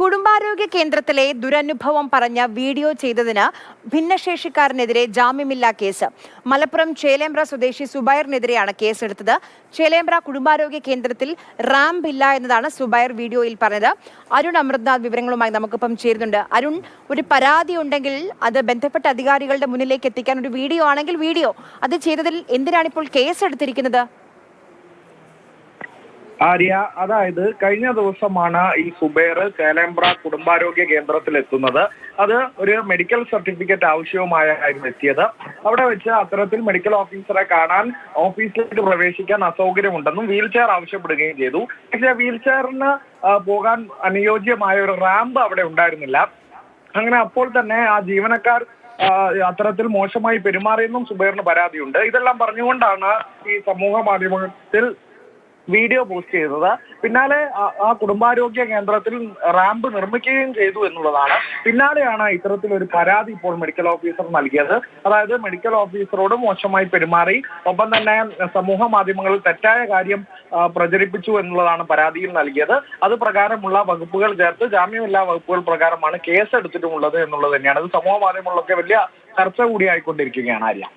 കുടുംബാരോഗ്യ കേന്ദ്രത്തിലെ ദുരനുഭവം പറഞ്ഞ വീഡിയോ ചെയ്തതിന് ഭിന്നശേഷിക്കാരനെതിരെ ജാമ്യമില്ലാ കേസ്. മലപ്പുറം ചേലേമ്പ്ര സ്വദേശി സുബൈറിനെതിരെയാണ് കേസെടുത്തത്. ചേലേമ്പ്ര കുടുംബാരോഗ്യ കേന്ദ്രത്തിൽ റാമ്പ് ഇല്ല എന്നതാണ് സുബൈർ വീഡിയോയിൽ പറഞ്ഞത്. അരുൺ അമൃത്നാഥ് വിവരങ്ങളുമായി നമുക്കിപ്പം ചേരുന്നുണ്ട്. അരുൺ ഒരു പരാതി ഉണ്ടെങ്കിൽ അത് ബന്ധപ്പെട്ട അധികാരികളുടെ മുന്നിലേക്ക് എത്തിക്കാൻ ഒരു വീഡിയോ ആണെങ്കിൽ വീഡിയോ. അത് ചെയ്തതിൽ എന്തിനാണ് ഇപ്പോൾ കേസെടുത്തിരിക്കുന്നത്? ആര്യ അതായത് കഴിഞ്ഞ ദിവസമാണ് ഈ സുബൈർ കേലേമ്പ്ര കുടുംബാരോഗ്യ കേന്ദ്രത്തിൽ എത്തുന്നത് അത് ഒരു മെഡിക്കൽ സർട്ടിഫിക്കറ്റ് ആവശ്യവുമായിരുന്നു എത്തിയത്. അവിടെ വെച്ച് അത്തരത്തിൽ മെഡിക്കൽ ഓഫീസറെ കാണാൻ ഓഫീസിലേക്ക് പ്രവേശിക്കാൻ അസൗകര്യമുണ്ടെന്നും വീൽ ചെയർ ആവശ്യപ്പെടുകയും ചെയ്തു. പക്ഷേ വീൽ ചെയറിന് പോകാൻ അനുയോജ്യമായ ഒരു റാമ്പ് അവിടെ ഉണ്ടായിരുന്നില്ല. അങ്ങനെ അപ്പോൾ തന്നെ ആ ജീവനക്കാർ അത്തരത്തിൽ മോശമായി പെരുമാറിയെന്നും സുബൈറിന് പരാതിയുണ്ട്. ഇതെല്ലാം പറഞ്ഞുകൊണ്ടാണ് ഈ സമൂഹ മാധ്യമത്തിൽ വീഡിയോ പോസ്റ്റ് ചെയ്തത്. പിന്നാലെ ആ- കുടുംബാരോഗ്യ കേന്ദ്രത്തിൽ റാമ്പ് നിർമ്മിക്കുകയും ചെയ്തു എന്നുള്ളതാണ്. പിന്നാലെയാണ് ഇത്തരത്തിലൊരു പരാതി ഇപ്പോൾ മെഡിക്കൽ ഓഫീസർ നൽകിയത്. അതായത് മെഡിക്കൽ ഓഫീസറോട് മോശമായി പെരുമാറി ഒപ്പം തന്നെ സമൂഹ മാധ്യമങ്ങളിൽ തെറ്റായ കാര്യം പ്രചരിപ്പിച്ചു എന്നുള്ളതാണ് പരാതിയിൽ നൽകിയത്. അത് പ്രകാരമുള്ള വകുപ്പുകൾ ചേർത്ത് ജാമ്യമില്ലാ വകുപ്പുകൾ പ്രകാരമാണ് കേസ് എടുത്തിട്ടുമുള്ളത് എന്നുള്ളത് തന്നെയാണ്. ഇത് സമൂഹ മാധ്യമങ്ങളിലൊക്കെ വലിയ ചർച്ച കൂടിയായിക്കൊണ്ടിരിക്കുകയാണ് ആര്യ.